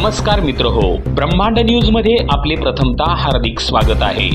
नमस्कार मित्र हो ब्रह्मांड न्यूजमध्ये आपले प्रथमतः हार्दिक स्वागत आहे.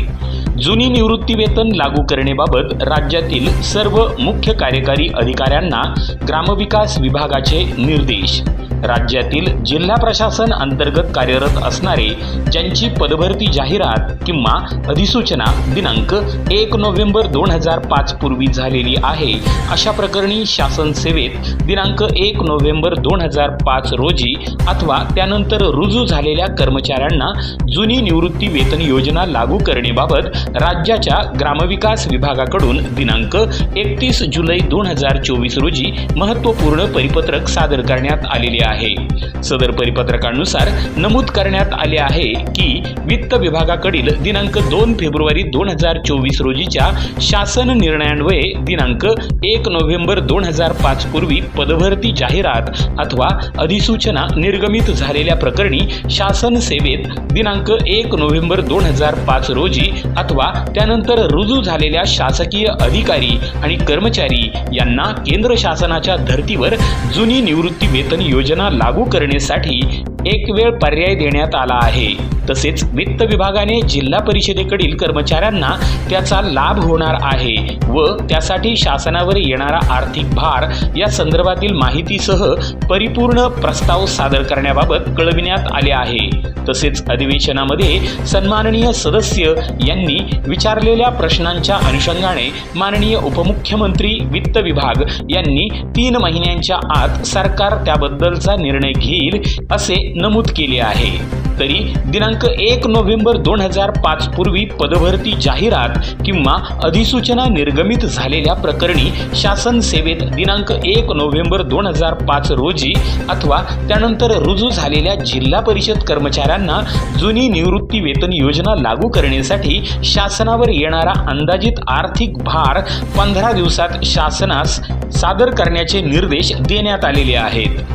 जुनी निवृत्ती वेतन लागू करण्याबाबत राज्यातील सर्व मुख्य कार्यकारी अधिकाऱ्यांना ग्रामविकास विभागाचे निर्देश. राज्यातील जिल्हा प्रशासन अंतर्गत कार्यरत असणारे ज्यांची पदभरती जाहिरात किंवा अधिसूचना दिनांक एक नोव्हेंबर दोन हजार पाच पूर्वी झालेली आहे अशा प्रकरणी शासन सेवेत दिनांक एक नोव्हेंबर दोन हजार पाच रोजी अथवा त्यानंतर रुजू झालेल्या कर्मचाऱ्यांना जुनी निवृत्ती वेतन योजना लागू करण्याबाबत राज्याच्या ग्रामविकास विभागाकडून दिनांक एकतीस जुलै दोन हजार चोवीस रोजी महत्त्वपूर्ण परिपत्रक सादर करण्यात आलेले आहे. सदर परिपत्रकानुसार नमूद करण्यात आले आहे की वित्त विभागाकडील दिनांक दोन फेब्रुवारी दोन हजार चोवीस रोजीच्या शासन निर्णयान्वये दिनांक एक नोव्हेंबर दोन हजार पाच पूर्वी पदभरती जाहिरात अथवा अधिसूचना निर्गमित झालेल्या प्रकरणी शासन सेवेत दिनांक एक नोव्हेंबर दोन हजार पाच रोजी अथवा त्यानंतर रुजू झालेल्या शासकीय अधिकारी आणि कर्मचारी यांना केंद्र शासनाच्या धर्तीवर जुनी निवृत्ती वेतन योजना लागू करण्यासाठी एक वेळ पर्याय देण्यात आला आहे. तसेच वित्त विभागाने जिल्हा परिषदेकडील कर्मचाऱ्यांना त्याचा लाभ होणार आहे व त्यासाठी शासनावर येणारा आर्थिक भार या संदर्भातील माहितीसह परिपूर्ण प्रस्ताव सादर करण्याबाबत कळविण्यात आले आहे. तसेच अधिवेशनामध्ये सन्माननीय सदस्य यांनी विचारलेल्या प्रश्नांच्या अनुषंगाने माननीय उपमुख्यमंत्री वित्त विभाग यांनी तीन महिन्यांच्या आत सरकार त्याबद्दल करण्याचा निर्णय घेईल असे नमूद केले आहे. तरी दिनांक एक नोव्हेंबर दोन हजार पाच पूर्वी पदभरती जाहिरात किंवा अधिसूचना निर्गमित झालेल्या प्रकरणी शासन सेवेत दिनांक एक नोव्हेंबर दोन हजार पाच रोजी अथवा त्यानंतर रुजू झालेल्या जिल्हा परिषद कर्मचाऱ्यांना जुनी निवृत्ती वेतन योजना लागू करण्यासाठी शासनावर येणारा अंदाजित आर्थिक भार पंधरा दिवसात शासनास सादर करण्याचे निर्देश देण्यात आलेले आहेत.